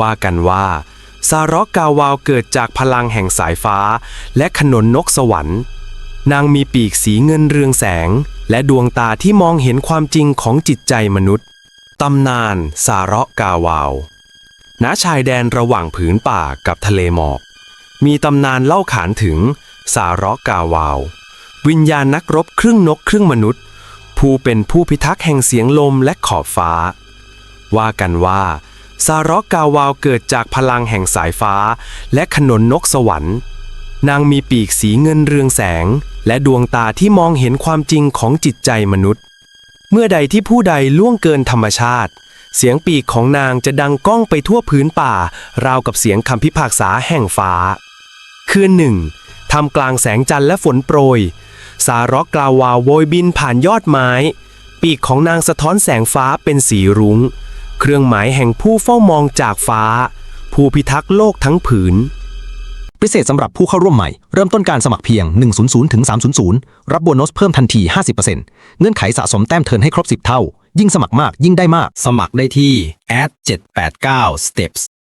ว่ากันว่า ซาร็อกกาวาวเกิดจากพลังแห่งสายฟ้า และขนนนกสวรรค์ นางมีปีกสีเงินเรืองแสง และดวงตาที่มองเห็นความจริงของจิตใจมนุษย์ ตำนานซาร็อกกาวาว ณ ชายแดนระหว่างผืนป่ากับทะเลหมอก มีตำนานเล่าขานถึงสาระกาวาว วิญญาณนักรบครึ่งนกครึ่งมนุษย์ ผู้เป็นผู้พิทักษ์แห่งเสียงลมและขอบฟ้า ว่ากันว่า สาระกาวาวเกิดจากพลังแห่งสายฟ้า และขนนนกสวรรค์ นางมีปีกสีเงินเรืองแสง และดวงตาที่มองเห็นความจริงของจิตใจมนุษย์ เมื่อใดที่ผู้ใดล่วงเกินธรรมชาติ เสียงปีกของนางจะดังก้องไปทั่วพื้นป่า ราวกับเสียงคำพิพากษาแห่งฟ้า คืนหนึ่งทำกลางแสงจันทร์และฝนโปรย สารอกกลาวาวโวยบินผ่านยอดไม้ ปีกของนางสะท้อนแสงฟ้าเป็นสีรุง้ง เครื่องหมายแห่งผู้เฝ้ามองจากฟ้า ผู้พิทักษ์โลกทั้งผืน พิเศษสำหรับผู้เข้าร่วมใหม่ เริ่มต้นการสมัครเพียง 100ถึง300 รับโบนัสเพิ่มทันที 50%เงื่อนไขสะสมแต้มเทิร์นให้ครบ 10 เท่า ยิ่งสมัครมากยิ่งได้มาก สมัครได้ที่ at 789 steps